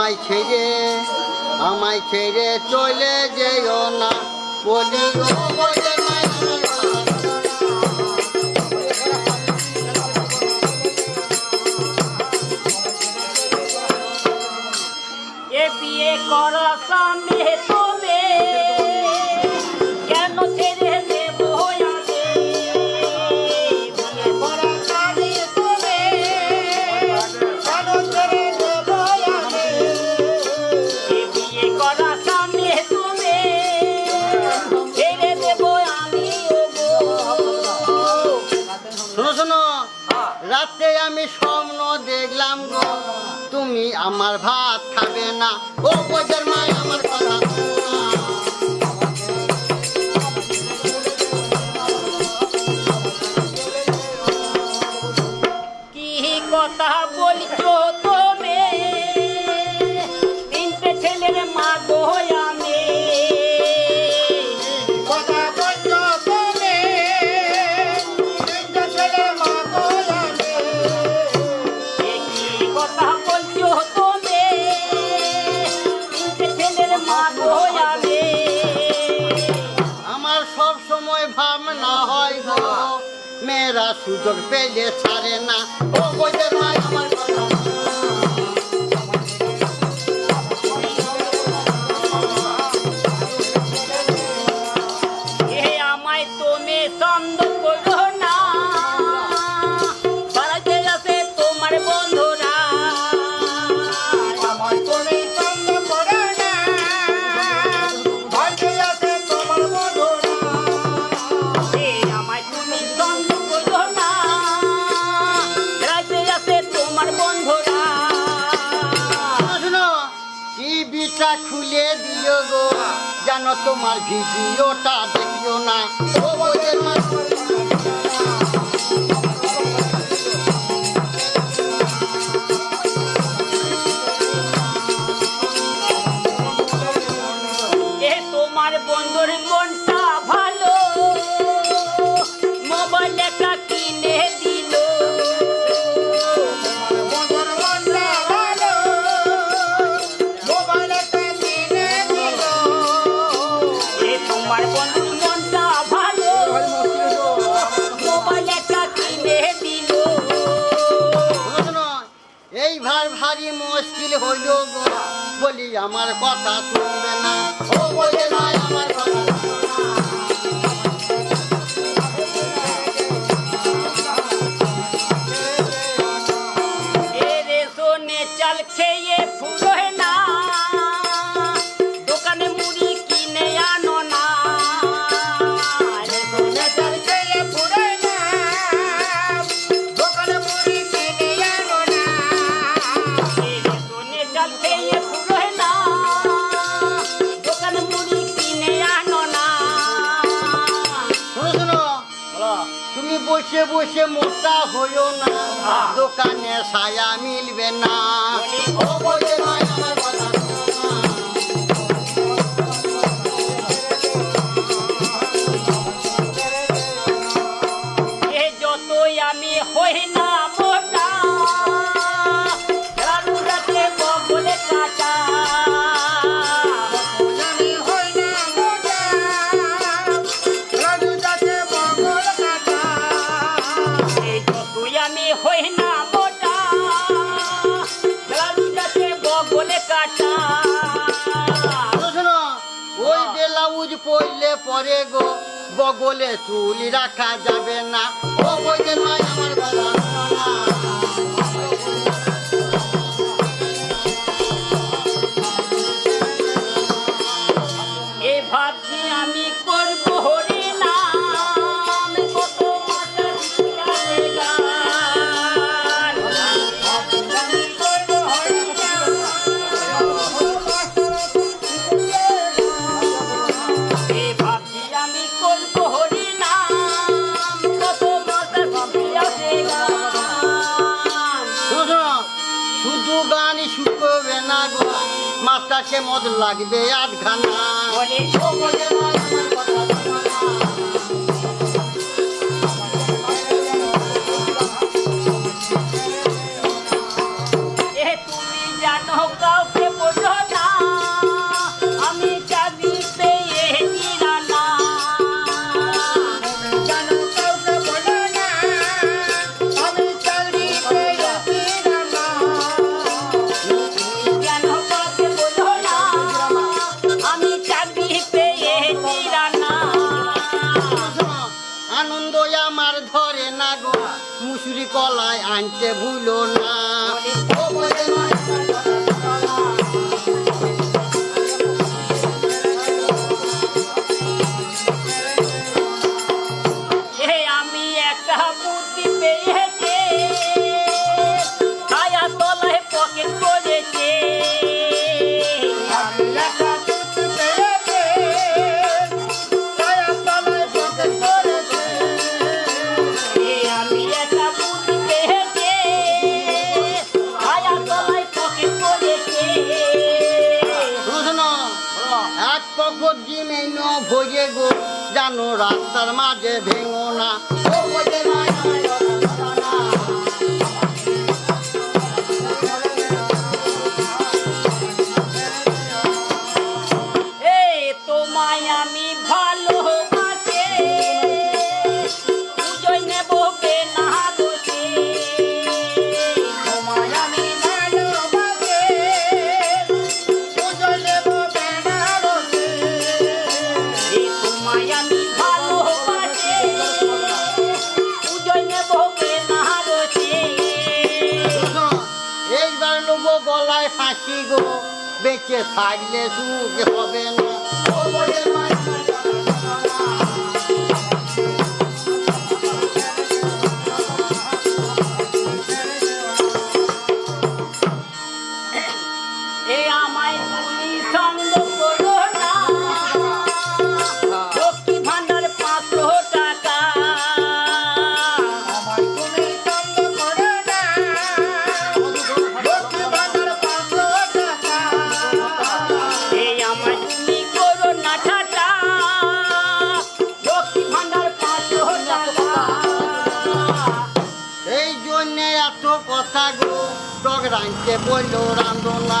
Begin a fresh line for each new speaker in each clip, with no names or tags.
আমায় ছেড়ে আমায় ছেড়ে চলে যেও না। বলি
এ সামনে
শোনো শোনো। রাতে আমি স্বপ্ন দেখলাম গো। তুমি আমার ভাত খাবে না। ও বজার মায়, আমার কথা
কি কথা বলছো
মেয়েরা সুযোগ পেলে ছাড়ে না। ও বইতে আমার গো জানো তোমার ভিডিওটা দেখিও না। ও বলে ভার ভারী মুশকিল হইল গো। বলি আমার কথা শুনবে না। বসে বসে মোটা হইও না। দোকানে সায়া মিলবে না। ব্লাউজ পরলে পরে গো বগলে চুল রাখা যাবে না। ও নয় আমার তাসে মদ লাগবে আধখানা তুমি জানো কাউকে গলায় আনতে ভুলো না। বইয়ে গো জানো রাস্তার মাঝে ভেঙো না। কে থাকলে সুখ হবে না। এত কথা গো টক রাঁধতে বলল রান্ধনা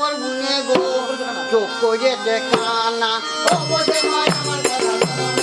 আপন গুনে গো। চোখ দেখানা ও বোঝে আমার